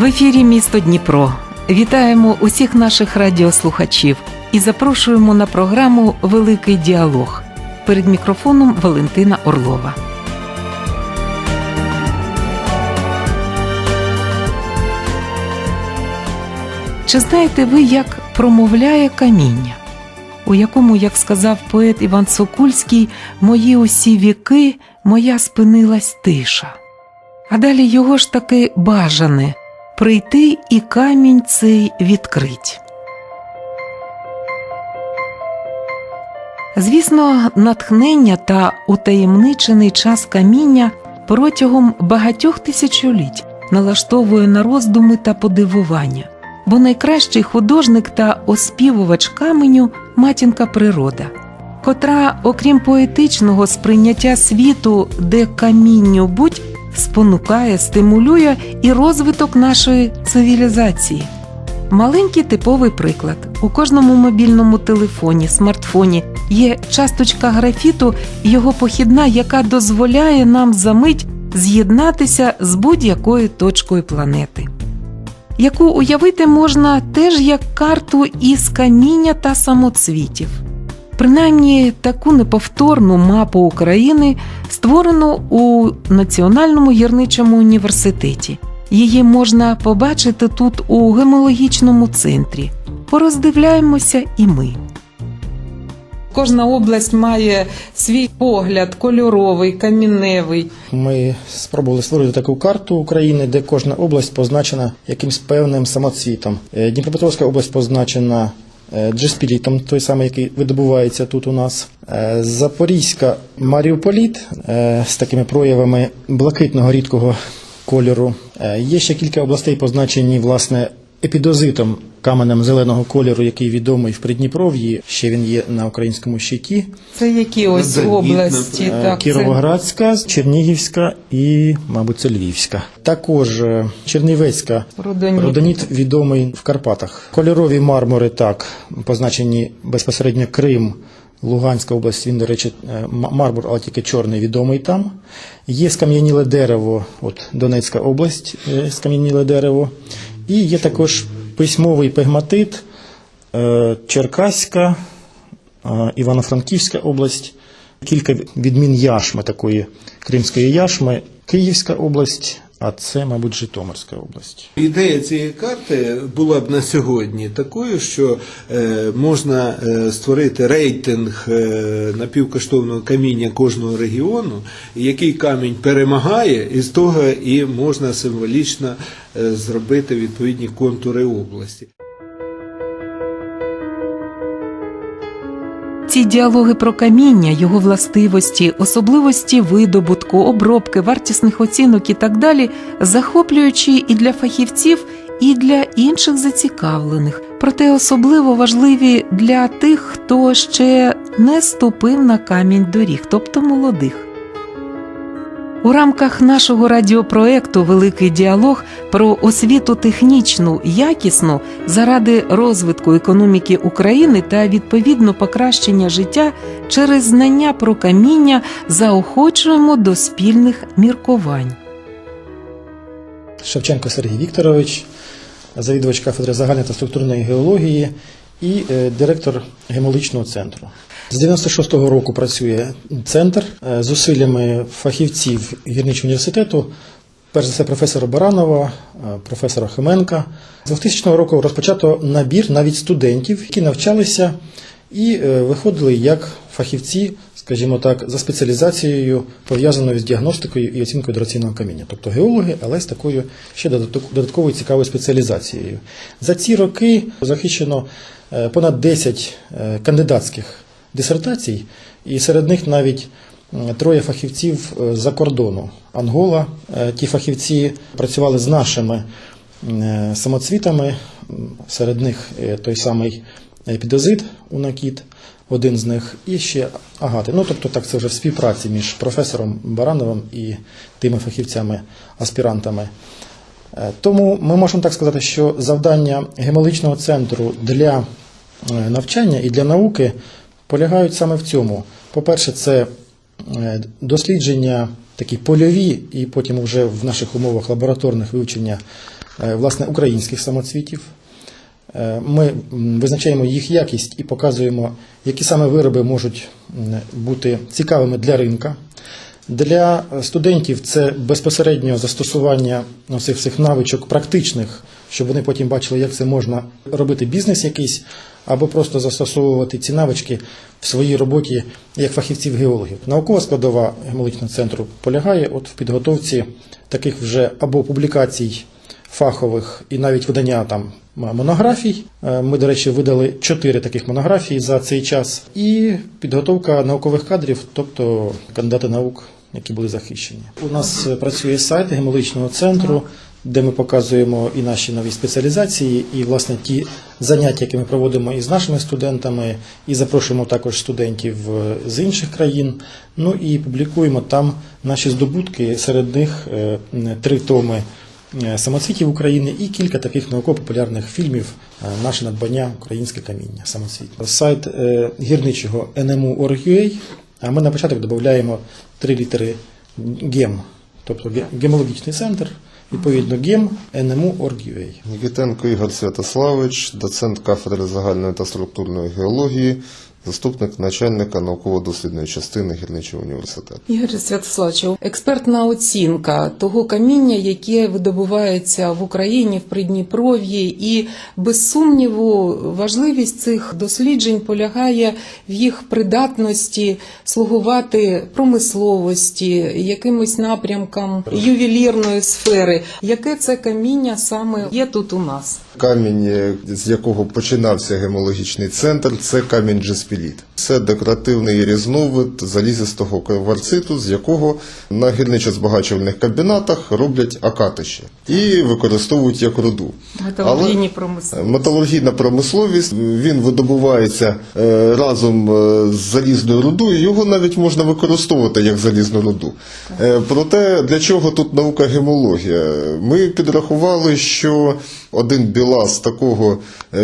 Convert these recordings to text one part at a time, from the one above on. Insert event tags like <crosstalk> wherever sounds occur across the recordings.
В ефірі місто Дніпро. Вітаємо усіх наших радіослухачів і запрошуємо на програму Великий діалог. Перед мікрофоном Валентина Орлова. Чи знаєте ви, як промовляє каміння, у якому, як сказав поет Іван Сокульський, мої усі віки, моя спинилась тиша. А далі його ж таки бажане прийти і камінь цей відкрить. Звісно, натхнення та утаємничений час каміння протягом багатьох тисячоліть налаштовує на роздуми та подивування, бо найкращий художник та оспівувач каменю матінка природа, котра, окрім поетичного сприйняття світу, де камінню будь спонукає, стимулює і розвиток нашої цивілізації. Маленький типовий приклад: у кожному мобільному телефоні, смартфоні є часточка графіту, його похідна, яка дозволяє нам за мить з'єднатися з будь-якою точкою планети, яку уявити можна теж як карту із каміння та самоцвітів. Принаймні таку неповторну мапу України створено у Національному гірничому університеті. Її можна побачити тут у гемологічному центрі. Пороздивляємося і ми. Кожна область має свій погляд кольоровий, камінневий. Ми спробували створити таку карту України, де кожна область позначена якимсь певним самоцвітом. Е, Дніпропетровська область позначена джеспірітом, той самий, який видобувається тут у нас. Е, Запорізька Маріуполіт е, з такими проявами блакитного рідкого кольору. Е, Є ще кілька областей, позначені власне епідозитом каменем зеленого кольору, який відомий в Придніпров'ї. Ще він є на українському щиті. Це які ось області? Е, Так, Кіровоградська, Чернігівська і, мабуть, це Львівська. Також е, Чернівецька. Родоніт. Родоніт відомий в Карпатах. Кольорові мармури так позначені безпосередньо Крим. Луганська область, він, до речі, е, мармур, але тільки чорний відомий там. Є скам'яніле дерево, от Донецька область, скам'яніле дерево. І є також письмовий пегматит, е, Черкаська, е, Івано-Франківська область, кілька відмін яшми такої кримської яшми, Київська область, а це, мабуть, Житомирська область. Ідея цієї карти була б на сьогодні такою, що е, можна е, створити рейтинг е, напівкоштовного каміння кожного регіону, який камінь перемагає, і з того і можна символічно зробити відповідні контури області. Ці діалоги про каміння, його властивості, особливості видобутку, обробки, вартісних оцінок і так далі, захоплюючі і для фахівців, і для інших зацікавлених, проте особливо важливі для тих, хто ще не ступив на камінь доріг, тобто молодих. У рамках нашого радіопроекту Великий діалог про освіту технічну, якісну заради розвитку економіки України та відповідно покращення життя через знання про каміння заохочуємо до спільних міркувань. Шевченко Сергій Вікторович, завідувач кафедри загальної та структурної геології і е, директор гемологічного центру. З 96-го року працює центр е, з усиллями фахівців гірничого університету, перш за все професора Баранова, е, професора Хименка. З 2000 року розпочато набір навіть студентів, які навчалися і виходили як фахівці, скажімо так, за спеціалізацією, пов'язаною з діагностикою і оцінкою дораційного каміння, тобто геологи, але з такою ще додатковою цікавою спеціалізацією. За ці роки захищено е, понад 10 е, кандидатських дисертацій, і серед них навіть троє фахівців е, з-за кордону. Ангола, ті фахівці працювали з нашими самоцвітами, серед них той самий епідозит Унакіт, один з них, і ще агати. Ну, тобто так це вже в співпраці між професором Барановим і тими фахівцями, аспірантами. Е, Тому ми можемо так сказати, що завдання гемологічного центру для е, навчання і для науки полягають саме в цьому. По-перше, це е, дослідження такі польові, і потім вже в наших умовах лабораторних вивчення власне українських самоцвітів. Е, Ми визначаємо їх якість і показуємо, які саме вироби можуть бути цікавими для ринка. Для студентів це безпосередньо застосування ну, цих всіх навичок практичних, щоб вони потім бачили, як це можна робити бізнес якийсь, або просто застосовувати ці навички в своїй роботі як фахівців геологів. Наукова складова гемологічного центру полягає от в підготовці таких вже або публікацій фахових і навіть видання там монографій. Е, Ми, до речі, видали чотири таких монографії за цей час, і підготовка наукових кадрів, тобто кандидати наук, які були захищені. У нас е, працює сайт гемологічного центру. Де ми показуємо і наші нові спеціалізації, і власне ті заняття, які ми проводимо із нашими студентами, і запрошуємо також студентів е, з інших країн. Ну і публікуємо там наші здобутки. Серед них е, три томи е, самоцвітів України і кілька таких науково-популярних фільмів е, Наше надбання Українське каміння самоцвіт. Сайт е, гірничого NMU.org.ua, а ми на початок додаємо три літери ГЕМ, тобто гемологічний центр, відповідно ГЕМ NMU.org.ua. Нікітенко Ігор Святославович, доцент кафедри загальної та структурної геології, заступник начальника науково-дослідної частини гірничого університету. Ігор Святославович, експертна оцінка того каміння, яке видобувається в Україні в Придніпров'ї, і без сумніву важливість цих досліджень полягає в їх придатності слугувати промисловості, якимось напрямкам ювелірної сфери. Яке це каміння саме є тут у нас? Камінь, з якого починався гемологічний центр, це камінь джеспіліт. Це декоративний різновид залізистого кварциту, з якого на гірничо-збагачувальних комбінатах роблять акатиші і використовують як руду. Металургійні промисловості. Металургійна промисловість він видобувається е, разом е, з залізною рудою. Його навіть можна використовувати як залізну руду. Е, Проте для чого тут наука гемологія? Ми підрахували, що один білас такого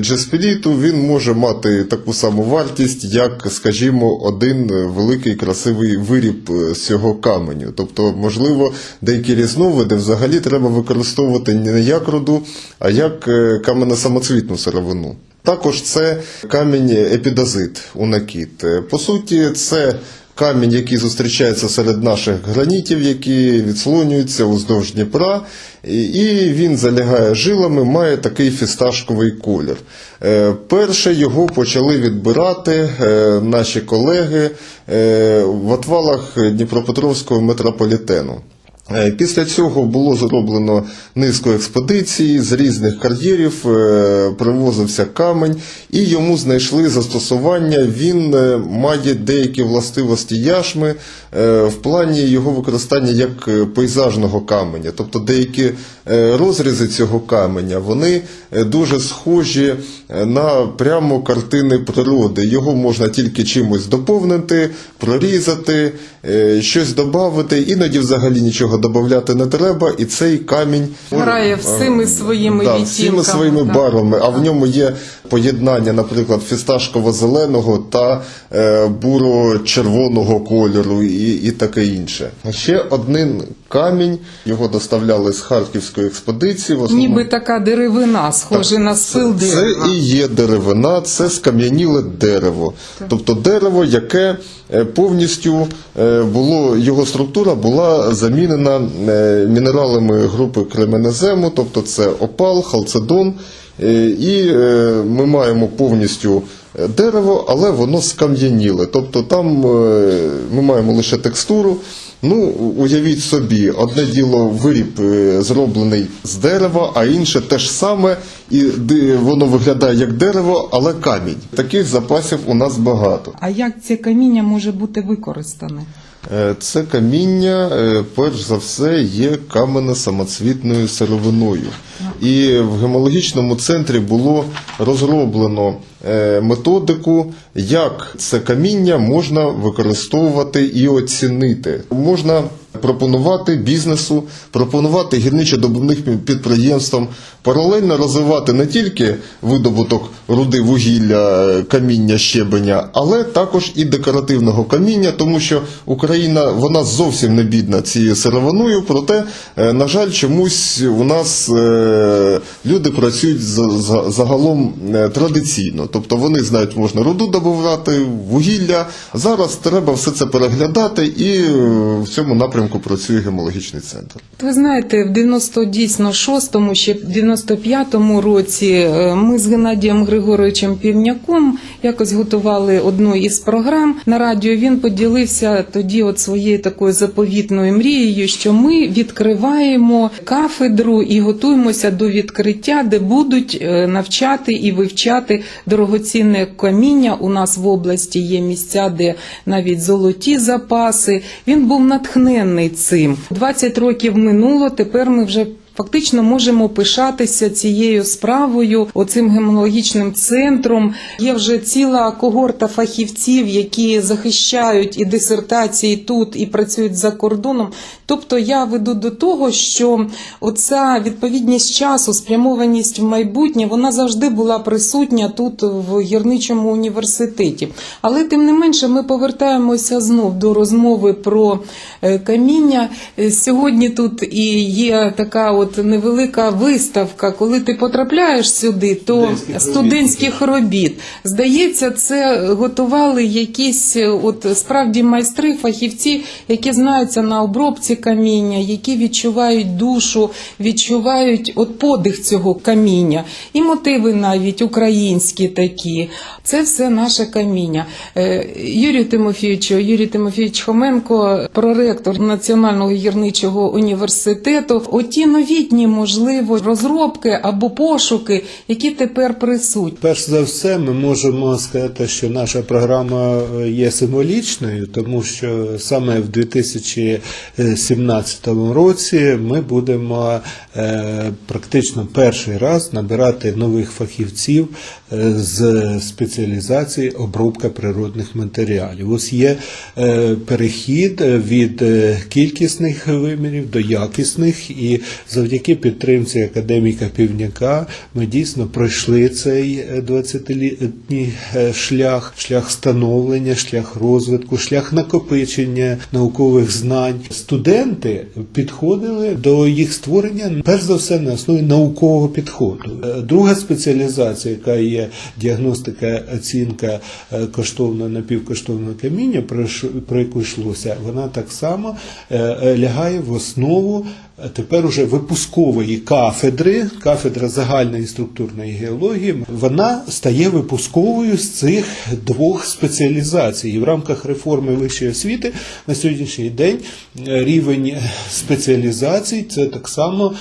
джеспіліту він може мати таку саму вартість, як, скажімо, один е, великий красивий виріб е, з цього каменю. Тобто, можливо, деякі різновиди взагалі треба використовувати не як руду, а як е, каменно-самоцвітну сировину. Також це камінь епідозит унакіт. накіт. По суті, це камінь, який зустрічається серед наших гранітів, які відслонюються уздовж Дніпра, і- він залягає жилами, має такий фісташковий колір. Е, Перше його почали відбирати е, наші колеги е, в отвалах Дніпропетровського метрополітену. Е, Після цього було зроблено низку експедицій з різних кар'єрів, е, привозився камень, і йому знайшли застосування. Він е, має деякі властивості яшми в плані його використання як пейзажного каменя. Тобто деякі розрізи цього каменя вони е, дуже схожі е, на прямо картини природи. Його можна тільки чимось доповнити, прорізати, е, щось додати, іноді взагалі нічого додати не треба, і цей камінь Грає всіми своїми да, всіми своїми так. барвами, а в ньому є поєднання, наприклад, фісташково-зеленого та е, буро-червоного кольору і, і таке інше. Ще один камінь його доставляли з Харківської експедиції. В основному- Ніби така деревина, схожа на спил це дерева. і є деревина, це скам'яніле дерево. Тобто дерево, яке е, повністю е, було, його структура була замінена е, мінералами групи кременезему, тобто це опал, халцедон. Е, І е, ми маємо повністю е, дерево, але воно скам'яніле. Тобто там ми маємо лише текстуру. Ну, уявіть собі, одне діло виріб зроблений з дерева, а інше те ж саме, і воно виглядає як дерево, але камінь. Таких запасів у нас багато. А як це каміння може бути використане? Е, Це каміння, е, перш за все, є каменно-самоцвітною сировиною. І в гемологічному центрі було розроблено е, методику, як це каміння можна використовувати і оцінити. Можна пропонувати бізнесу, пропонувати гірничо-добувним підприємствам, паралельно розвивати не тільки видобуток руди вугілля, е, каміння, щебеня, але також і декоративного каміння, тому що Україна вона зовсім не бідна цією сировиною, проте, е, на жаль, чомусь у нас е, люди працюють за- за- загалом традиційно. Тобто вони знають, можна руду добувати, вугілля. Зараз треба все це переглядати, і в цьому напрямку працює гемологічний центр. Ви знаєте, в 90 дійсно 6-му, ще в 95-му році е, ми з Геннадієм Григоровичем Півняком якось готували одну із програм на радіо. Він поділився тоді от своєю такою заповітною мрією, що ми відкриваємо кафедру і готуємося до відкриття, де будуть е, навчати і вивчати дорогоцінне каміння. У нас в області є місця, де навіть золоті запаси. Він був натхненний цим. 20 років минуло. Тепер ми вже. Фактично можемо пишатися цією справою, оцим гемологічним центром. Є вже ціла когорта фахівців, які захищають і дисертації тут, і працюють за кордоном. Тобто я веду до того, що оця відповідність часу, спрямованість в майбутнє, вона завжди була присутня тут в гірничому університеті. Але тим не менше, ми повертаємося знов до розмови про е, каміння. Е, Сьогодні тут і є така от невелика виставка. Коли ти потрапляєш сюди, то Студентських студентських робіт. Здається, це готували якісь от справді майстри, фахівці, які знаються на обробці каміння, які відчувають душу, відчувають от подих цього каміння. І мотиви навіть українські такі. Це все наше каміння. Е, Юрію Тимофійовичу, Юрій Тимофійович Хоменко, проректор Національного гірничого університету. Оті новітні, можливо, розробки або пошуки, які тепер присутні. Перш за все, ми можемо сказати, що наша програма е, є символічною, тому що саме в 2017 році ми будемо е, практично перший раз набирати нових фахівців е, з спеціалізації обробка природних матеріалів. Ось є перехід від кількісних вимірів до якісних, і завдяки підтримці академіка Півняка ми дійсно пройшли цей 20-літній е, шлях, шлях становлення, шлях розвитку, шлях накопичення наукових знань. Студенти підходили до їх створення перш за все на основі наукового підходу. Е, Друга спеціалізація, яка є діагностика, оцінка е, коштовного напівкоштовного каміння, про яку йшлося, вона так само е, е, лягає в основу е, тепер уже випускової кафедри, кафедра загальної структурної геології, вона стає випусковою з цих двох спеціалізацій. І в рамках реформи вищої освіти на сьогоднішній день е, рівень спеціалізацій це так само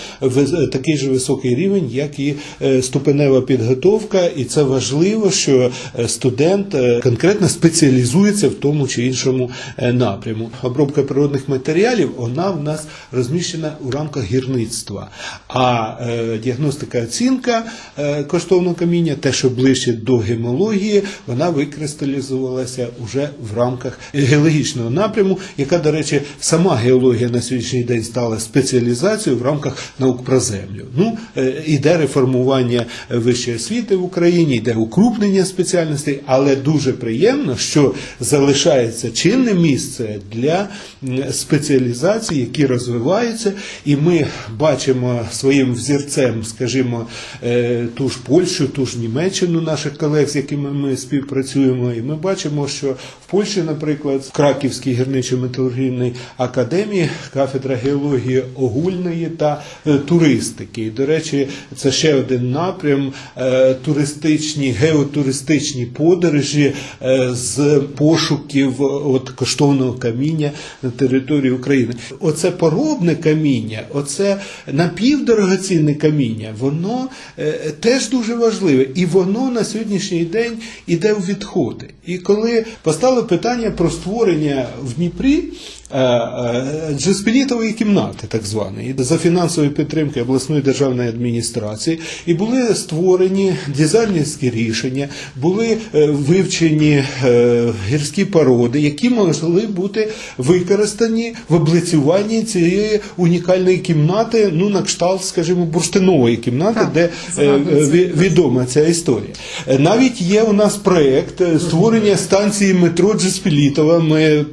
такий же високий рівень, як і е, ступенева підготовка, і це важливо, що е, студент конкретно спеціалізується в тому чи іншому напряму. Обробка природних матеріалів вона в нас розміщена у рамках гірництва. А е, діагностика оцінка е, коштовного каміння, те, що ближче до гемології, вона викристалізувалася вже в рамках геологічного напряму, яка, до речі, сама геологія на сьогоднішній день стала спеціалізацією в рамках наук про землю. Ну, е, іде реформування вищої освіти в Україні, йде укрупнення спеціальностей, але дуже приємно, що залишається чинне місце для м, спеціалізацій, які розвиваються, і ми бачимо своїм взірцем, скажімо, е, ту ж Польщу, ту ж Німеччину, наших колег, з якими ми співпрацюємо, і ми бачимо, що в Польщі, наприклад, в Краківській гірничо-металургійній академії кафедра геології огульної та е, туристики. І, до речі, це ще один напрям е, туристичні, геотуристичні подорожі з пошуків от, коштовного каміння на території України. Оце поробне каміння. Каміння, оце напівдорогоцінне каміння, воно е, теж дуже важливе. І воно на сьогоднішній день іде у відходи. І коли постало питання про створення в Дніпрі е, е, джеспілітової кімнати, так званої, за фінансової підтримки обласної державної адміністрації, і були створені дизайнерські рішення, були вивчені гірські породи, які могли бути використані в облицюванні цієї унікальної кімнати, ну на кшталт, скажімо, бурштинової кімнати, Так, де е, згадується. відома ця історія. Е, Навіть є у нас проект е, створення станції метро Джеспілітова. Ми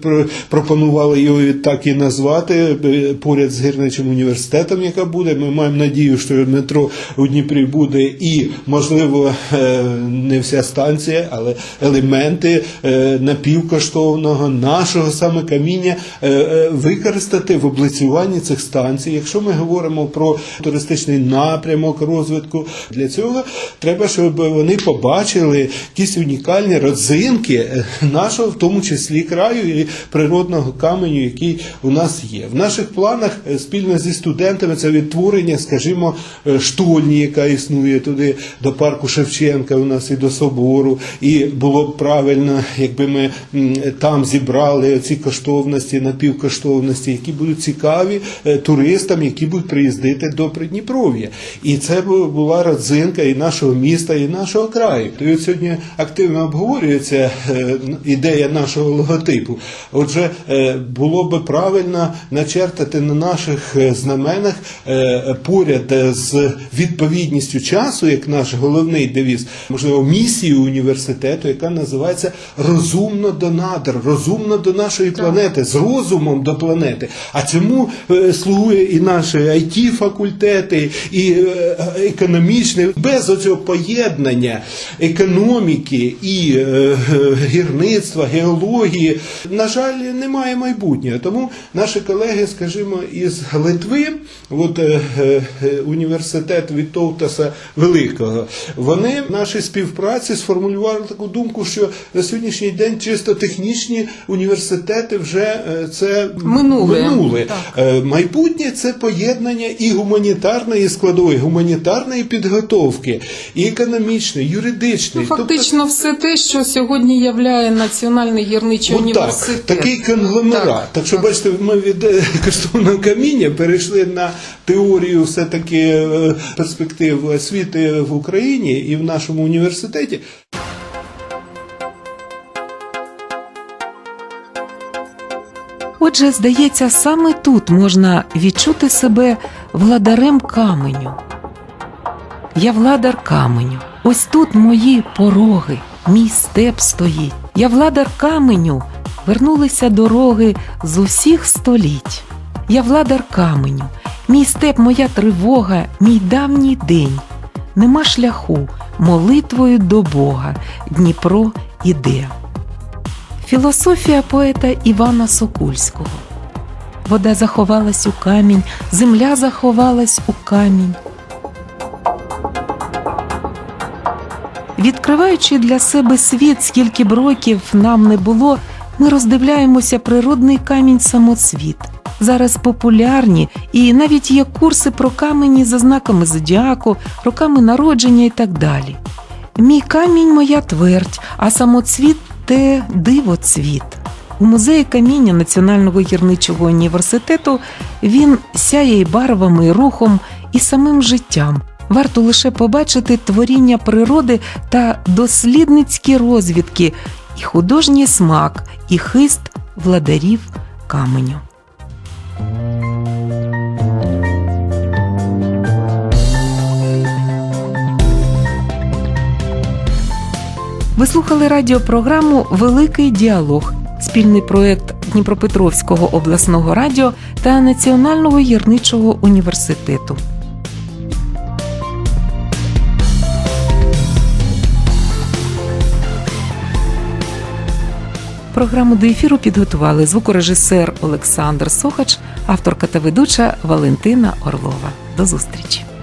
пропонували його так і назвати е, поряд з гірничим університетом, яка буде. Ми маємо надію, що метро у Дніпрі буде і, можливо, е, не вся станція, але елементи е, напівкоштовного нашого саме каміння е, е, використати в облицюванні цих станцій. Якщо ми говоримо про туристичний напрямок розвитку, для цього треба, щоб вони побачили якісь унікальні родзинки е, нашого, в тому числі краю і природного каменю, який у нас є. В наших планах е, спільно зі студентами це відтворення, скажімо, е, штольні, яка існує туди до парку Шевченка, у нас і до собору. І було б правильно, якби ми там зібрали ці коштовності, напівкоштовності, які будуть цікаві е, туристам, які будуть приїздити до Придніпров'я. І це була родзинка і нашого міста, і нашого краю. І от сьогодні активно обговорюється е, ідея нашого логотипу. Отже, е, було би правильно начертати на наших е, знаменах поряд з відповідністю часу, як наш головний девіз, можливо, місію університету, яка називається Розумно до надр, розумно до нашої планети, з розумом до планети. А цьому е, слугує і наші it факультети, і е, економічне, без оцього поєднання економіки і е, е, гірництва, геології, на жаль, немає майбутнього. Тому наші колеги, скажімо, із Литви, от е, е, університет Вітовтаса Великого, вони в нашій співпраці сформулювали таку думку, що на сьогоднішній день чисто технічні університети вже е, це Минуле. минуле. Так. Е, це поєднання і гуманітарної складової, гуманітарної підготовки, і економічної, Ну, юридичної. фактично, все те, що сьогодні являє Національний гірничий Тобто, університет. отак, такий конгломерат. Так, Так, що так. бачите, ми від е, <laughs> коштовного каміння перейшли на теорію все-таки е, перспектив освіти в Україні і в нашому університеті. Отже, здається, саме тут можна відчути себе владарем каменю. Я владар каменю. Ось тут мої пороги, мій степ стоїть. Я владар каменю. Вернулися дороги з усіх століть. Я владар каменю. Мій степ, моя тривога, мій давній день. Нема шляху, молитвою до Бога. Дніпро іде. Філософія поета Івана Сокульського. Вода заховалась у камінь, земля заховалась у камінь. Відкриваючи для себе світ, скільки б років нам не було, ми роздивляємося природний камінь самоцвіт. Зараз популярні і навіть є курси про камені за знаками зодіаку, роками народження і так далі. Мій камінь моя твердь, а самоцвіт те дивоцвіт. У музеї каміння Національного гірничого університету він сяє барвами, рухом, і самим життям. Варто лише побачити творіння природи та дослідницькі розвідки, і художній смак, і хист владарів каменю. Ви слухали радіопрограму Великий діалог, спільний проект Дніпропетровського обласного радіо та Національного гірничого університету. Програму до ефіру підготували звукорежисер Олександр Сохач, авторка та ведуча Валентина Орлова. До зустрічі!